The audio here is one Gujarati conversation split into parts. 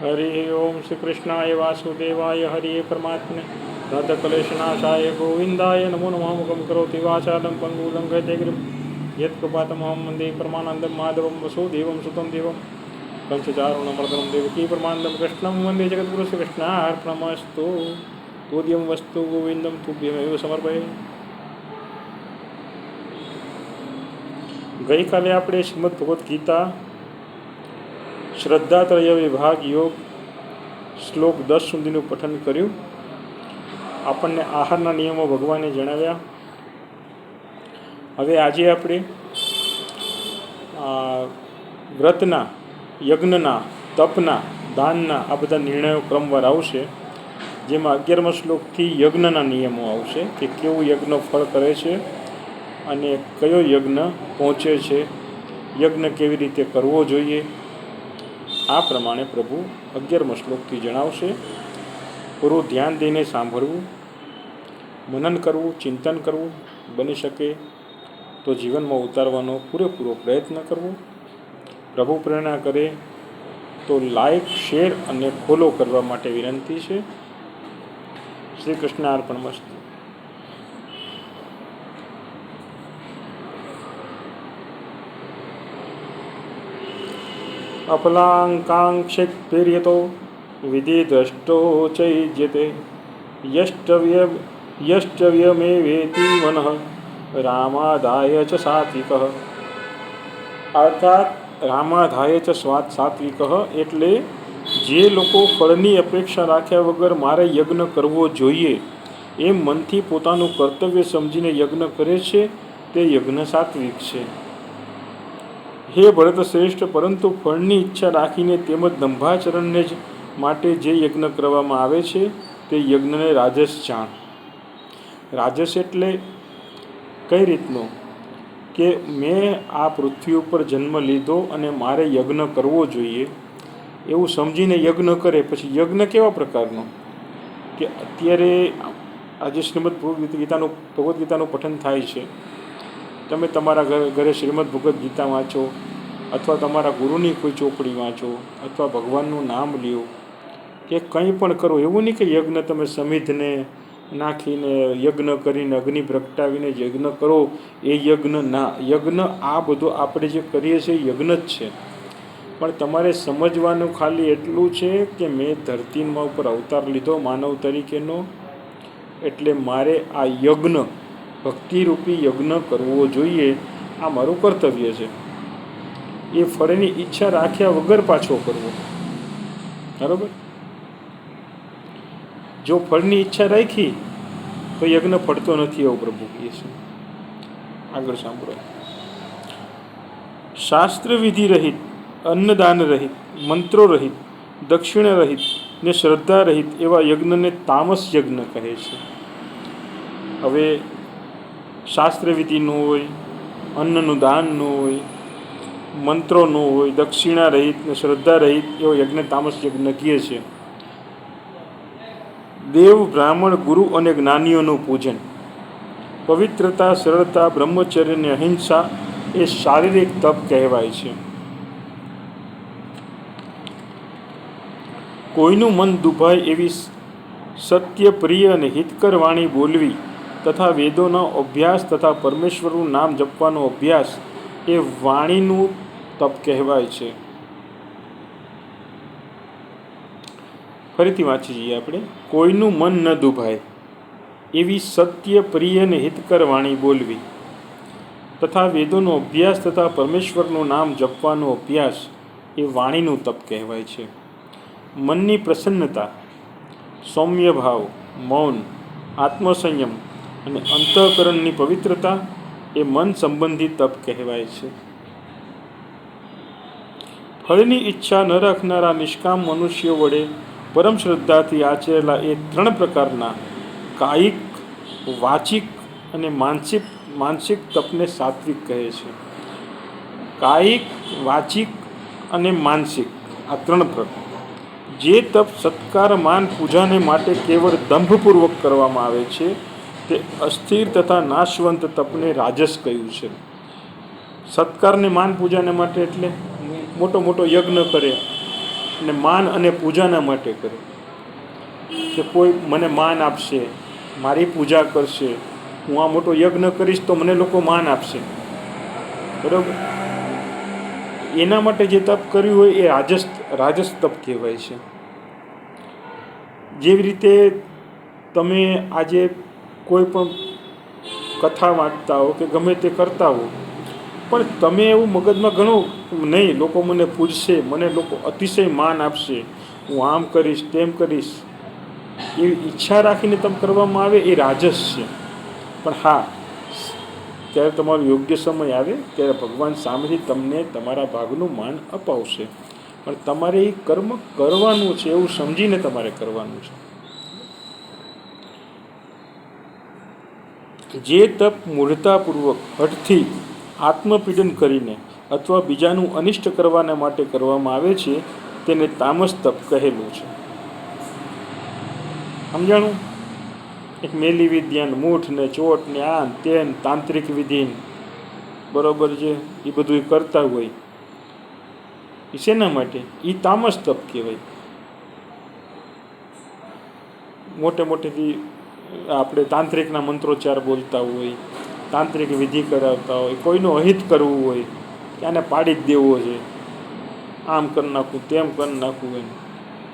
હરિ ઓમ શ્રી કૃષ્ણાય વાસુદેવાય હરિ પરમાત્મને રાધકલેશનાશાય ગોવિંદાય નમો નમામુખમ કરોતિ વાચાલમ પંગુ લંઘયતે ગિરિમ યત્કૃપાતમહં વંદે પરમાનંદમ માધવમ વસુદેવમ સુતમ દેવમ પંચચારુણમર્દનમ દેવકી પરમાનંદમ કૃષ્ણમ વંદે જગદગુરુ શ્રી કૃષ્ણાર્પણમસ્તુ તોદ્યમ વસ્તુ ગોવિંદમ તુભ્યમેવ સમર્પય ગઈકાલે આપણે શ્રીમદ ભગવદ્ ગીતા શ્રદ્ધાત્રય વિભાગ યોગ શ્લોક દસ સુધીનું પઠન કર્યું. આપણને આહારના નિયમો ભગવાને જણાવ્યા. હવે આજે આપણે વ્રતના, યજ્ઞના, તપના, દાનના આ બધા નિર્ણયો ક્રમવાર આવશે. જેમાં અગિયારમા શ્લોકથી યજ્ઞના નિયમો આવશે કે કેવું યજ્ઞ ફળ કરે છે અને કયો યજ્ઞ પહોંચે છે. યજ્ઞ કેવી રીતે કરવો જોઈએ? આ પ્રમાણે પ્રભુ અગિયારમો શ્લોકથી જણાવશે. પૂરું ધ્યાન દઈને સાંભળવું, મનન કરવું, ચિંતન કરવું, બની શકે તો જીવનમાં ઉતારવાનો પૂરેપૂરો પ્રયત્ન કરવો. પ્રભુ પ્રેરણા કરે તો લાઈક શેર અને ફોલો કરવા માટે વિનંતી છે. શ્રી કૃષ્ણ અર્પણ મસ્તુ. અફલાંકાંક્ષિપ્તિર્યતો વિધિદ્રષ્ટો ચૈજ્યતે યષ્ટવ્ય યષ્ટવ્યમેવેતિ મનઃ રામાદાય ચ સાત્વિક અર્થાત રામાધાય ચ સ્વાત સાત્વિક એટલે જે લોકો ફળની અપેક્ષા રાખ્યા વગર મારે યજ્ઞ કરવો જોઈએ એમ મનથી પોતાનું કર્તવ્ય સમજીને યજ્ઞ કરે છે, તે યજ્ઞ સાત્વિક છે. હે ભરત શ્રેષ્ઠ, પરંતુ ફળની ઈચ્છા રાખીને તેમજ દંભાચરણને જ માટે જે યજ્ઞ કરવામાં આવે છે, તે યજ્ઞને રાજસ જાણ. રાજસ એટલે કઈ રીતનો? કે મેં આ પૃથ્વી ઉપર જન્મ લીધો અને મારે યજ્ઞ કરવો જોઈએ. એવું સમજીને યજ્ઞ કરે, પછી યજ્ઞ કેવા પ્રકારનો? કે અત્યારે આજે શ્રીમદ ભગવદ્ ગીતાનું ભગવદ્ ગીતાનું પઠન થાય છે. તમે તમારા ઘરે શ્રીમદ ભગવદ્ ગીતા વાંચો, અથવા તમારા ગુરુની કોઈ ચોપડી વાંચો, અથવા ભગવાનનું નામ લ્યો, કે કંઈ પણ કરો, એવું નહીં કે યજ્ઞ તમે સમિધને નાખીને યજ્ઞ કરીને અગ્નિ પ્રગટાવીને યજ્ઞ કરો. એ યજ્ઞ ના, યજ્ઞ આ બધું આપણે જે કરીએ છીએ યજ્ઞ જ છે. પણ તમારે સમજવાનું ખાલી એટલું છે કે મેં ધરતીમાં ઉપર અવતાર લીધો માનવ તરીકેનો, એટલે મારે આ યજ્ઞ ભક્તિરૂપી યજ્ઞ કરવો જોઈએ, આ મારું કર્તવ્ય છે. એ ફળની ઈચ્છા રાખ્યા વગર પાછો કરવો બરાબર? જો ફળની ઈચ્છા રાખી, તો યજ્ઞ ફળતો નથી એવું પ્રભુ કહે છે. આગળ સાંભળો. શાસ્ત્ર વિધિ રહિત, અન્નદાન રહિત, મંત્રો રહિત, દક્ષિણ રહિત ને શ્રદ્ધા રહિત એવા યજ્ઞને તામસ યજ્ઞ કહે છે. હવે શાસ્ત્ર વિધિનું હોય, અન્નનું દાનનું હોય મંત્રોનું હોય, દક્ષિણા રહિત ને શ્રદ્ધા રહિત એવો યજ્ઞ તામસ યજ્ઞ કહે છે. દેવ, બ્રાહ્મણ, ગુરુ અને જ્ઞાનીઓનું પૂજન. પવિત્રતા, સરળતા, બ્રહ્મચર્ય અને અહિંસા એ શારીરિક તપ કહેવાય છે. કોઈનું મન દુભાય એવી સત્ય, પ્રિય અને હિતકર વાણી બોલવી તથા વેદોનો અભ્યાસ તથા પરમેશ્વરનું નામ જપવાનો અભ્યાસ એ વાણીનું તપ કહેવાય છે. ફરીથી વાંચી જઈએ આપણે. કોઈનું મન ન દુભાય, એવી સત્ય, પ્રિય અને હિતકર વાણી બોલવી. તથા વેદોનો અભ્યાસ તથા પરમેશ્વરનું નામ જપવાનો અભ્યાસ એ વાણીનું તપ કહેવાય છે. મનની પ્રસન્નતા, સૌમ્ય ભાવ, મૌન, આત્મસંયમ અને અંતઃકરણની પવિત્રતા એ મન સંબંધી તપ કહેવાય છે. ફળની ઈચ્છા ન રાખનારા નિષ્કામ મનુષ્યો વડે પરમ શ્રદ્ધાથી આચરેલા એ ત્રણ પ્રકારના કાયિક, વાચિક અને માનસિક માનસિક તપને સાત્વિક કહે છે. કાયિક, વાચિક અને માનસિક આ ત્રણ પ્રકાર. જે તપ સત્કાર માન પૂજાને માટે કેવળ દંભપૂર્વક કરવામાં આવે છે તે અસ્થિર તથા નાશવંત તપને રાજસ કહ્યું છે. સત્કારને માન પૂજાને માટે એટલે મોટો મોટો યજ્ઞ કરે અને માન અને પૂજાના માટે કરે કે કોઈ મને માન આપશે, મારી પૂજા કરશે, હું આ મોટો યજ્ઞ કરીશ તો મને લોકો માન આપશે. બરાબર? એના માટે જે તપ કર્યું હોય એ રાજસ રાજસ તપ કહેવાય છે. જેવી રીતે તમે આજે કોઈ પણ કથા વાંચતા હો કે ગમે તે કરતા હો, પણ તમે એવું મગજમાં ઘણું નહીં, લોકો મને પૂછશે મને લોકો અતિશય માન આપશે. હું આમ કરીશ, તેમ કરીશ. એવી ઈચ્છા રાખીને તમે કરવામાં આવે એ રાજસ છે. પણ હા, ત્યારે તમારો યોગ્ય સમય આવે, ત્યારે ભગવાન સામેથી તમને તમારા ભાગનું માન અપાવશે. પણ તમારે એ કર્મ કરવાનું છે એવું સમજીને તમારે કરવાનું છે. જે તપ મૂળતાપૂર્વક હઠથી આત્મપીડન કરીને અથવા બીજાનું અનિષ્ટ કરવાના માટે કરવામાં આવે છે, તેને તામસ તપ કહેલું છે. સમજાણું? એક મેલી વિદ્યાન મૂઠ ને ચોટ ને આન તેન તાંત્રિક વિધિન. બરોબર છે? એ બધું કરતા હોય. એ શેના માટે? એ તામસ તપ કહેવાય. મોટે મોટેથી આપણે તાંત્રિકના મંત્રોચ્ચાર બોલતા હોય, તાંત્રિક વિધિ કરાવતા હોય, કોઈનું અહિત કરવું હોય, કે આને પાડી જ દેવો છે. આમ કરી નાખવું તેમ કરી નાખવું એમ.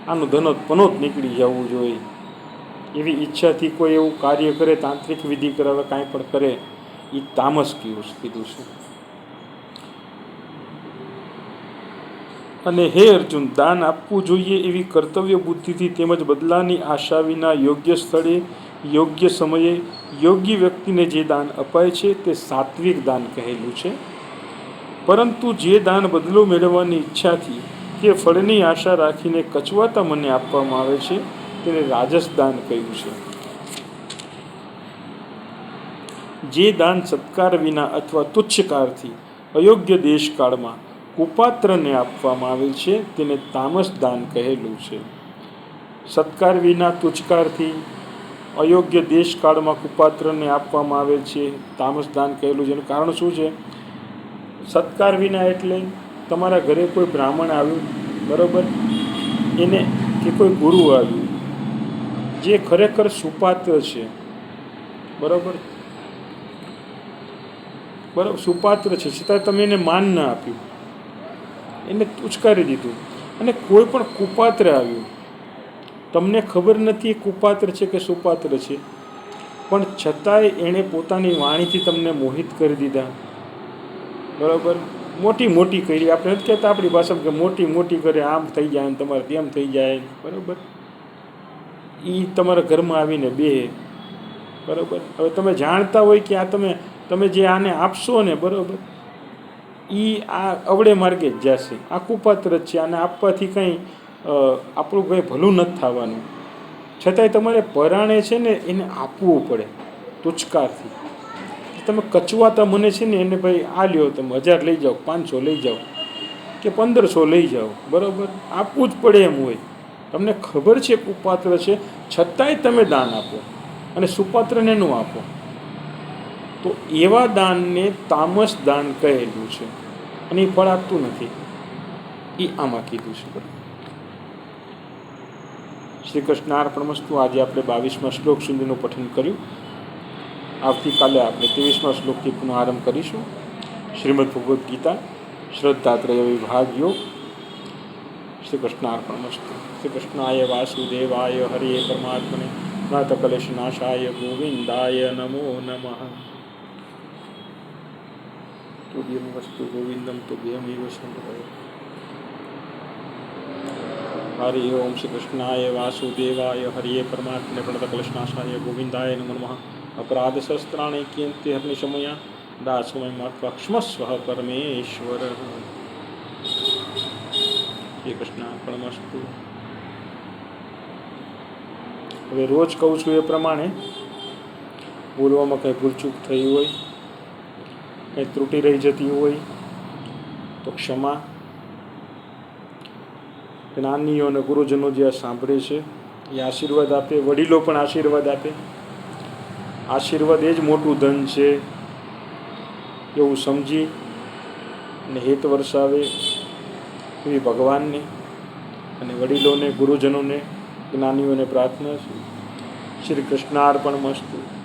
આનું ધનોત પનોત નીકળી જવું જોઈએ. એવી ઈચ્છાથી કોઈ એવું કાર્ય કરે, તાંત્રિક વિધિ કરાવે, કાંઈ પણ કરે એ તામસ કીધું કીધું છે. અને હે અર્જુન, દાન આપવું જોઈએ એવી કર્તવ્ય બુદ્ધિથી તેમજ બદલાની આશા વિના યોગ્ય સ્થળે યોગ્ય સમયે યોગ્ય વ્યક્તિને જે દાન અપાય છે તે સાત્વિક દાન કહેલું છે. પરંતુ જે દાન બદલો મેળવવાની ઈચ્છાથી કે ફળની આશા રાખીને કચવાતા મને આપવામાં આવે છે, તેને રાજસ દાન કહ્યું છે. જે દાન સત્કાર વિના અથવા તુચ્છકારથી અયોગ્ય દેશકાળમાં કુપાત્રને આપવામાં આવે છે, તેને તામસ દાન કહેલું છે. સત્કાર વિના તુચ્છકારથી અયોગ્ય દેશકાળમાં કુપાત્રને આપવામાં આવે છે, તામસ દાન કહેલું છે. એનું કારણ શું છે? સત્કાર વિના એટલે તમારા ઘરે કોઈ બ્રાહ્મણ આવ્યું, બરાબર? એને કે કોઈ ગુરુ આવ્યું, જે ખરેખર સુપાત્ર છે, બરાબર? બરાબર સુપાત્ર છે. છતાં તમે એને માન ન આપ્યું. એને ઉચકારી દીધું. અને કોઈ પણ કુપાત્ર આવ્યું તમને ખબર નથી એ કુપાત્ર છે કે સુપાત્ર છે. પણ છતાંય એણે પોતાની વાણીથી તમને મોહિત કરી દીધા. બરાબર? મોટી મોટી કરી. આપણે નથી કહેતા આપણી ભાષામાં કે મોટી મોટી કરે, આમ થઈ જાય ને તમારે તેમ થઈ જાય. બરાબર? એ તમારા ઘરમાં આવીને બે. બરાબર? હવે તમે જાણતા હોય કે આ તમે તમે જે આને આપશો ને, બરાબર? એ આ અવળે માર્ગે જ જશે. આ કુપાત્ર જ છે. આને આપવાથી કંઈ આપણું કંઈ ભલું નથી થવાનું. છતાંય તમારે પરાણે છે ને એને આપવું પડે, તુચકારથી. તમે કચવાતા મને છે ને એને ભાઈ આ લ્યો, તમે હજાર લઈ જાઓ, પાંચસો લઈ જાઓ કે પંદરસો લઈ જાઓ, બરાબર? આપવું જ પડે એમ હોય. તમને ખબર છે કુપાત્ર છે? છતાંય તમે દાન આપો અને સુપાત્રને ન આપો. તો એવા દાનને તામસ દાન કહેલું છે અને એ ફળ આપતું નથી. એ આમાં કીધું છે. બરાબર શ્રી કૃષ્ણ અર્પણમસ્તુ આજે આપણે બાવીસમાં શ્લોક સુધીનું પઠન કર્યું. આવતીકાલે આપણે ત્રેવીસમાં શ્લોકથી પુનઃ આરંભ કરીશું. શ્રીમદ ભગવદ્ ગીતા, શ્રદ્ધાત્રય વિભાગ યોગ શ્રી કૃષ્ણાર્પણમસ્તુ શ્રી કૃષ્ણાય વાસુદેવાય હરિયે પરમાત્મને નાથકલેશનાશાય ગોવિંદાય નમો નમઃ. તુભ્યમ વસ્તુ ગોવિંદમ તુભ્યમેવ સંભવ. हरि ओम श्री कृष्णाय वासुदेवाय हरिये परमात्मने प्रणतकलशनाशाय गोविंदाय नमो नमः अपराधशस्त्राणि कियन्ति हरिनिशमया दासमय मात्वा क्ष्मस्वः परमेश्वरः। શ્રી કૃષ્ણ પરમસ્તુ હવે રોજ કહું છું એ પ્રમાણે બોલવામાં કંઈ ભૂલચૂક થઈ હોય, કંઈ ત્રુટી રહી જતી હોય, તો ક્ષમા જ્ઞાનીઓ અને ગુરુજનો જે આ સાંભળે છે, એ આશીર્વાદ આપે, વડીલો પણ આશીર્વાદ આપે. આશીર્વાદ એ જ મોટું ધન છે એવું સમજી અને હેત વરસાવે એવી ભગવાનને અને વડીલોને, ગુરુજનોને, જ્ઞાનીઓને પ્રાર્થના છે. શ્રી કૃષ્ણાર્પણ મસ્તુ.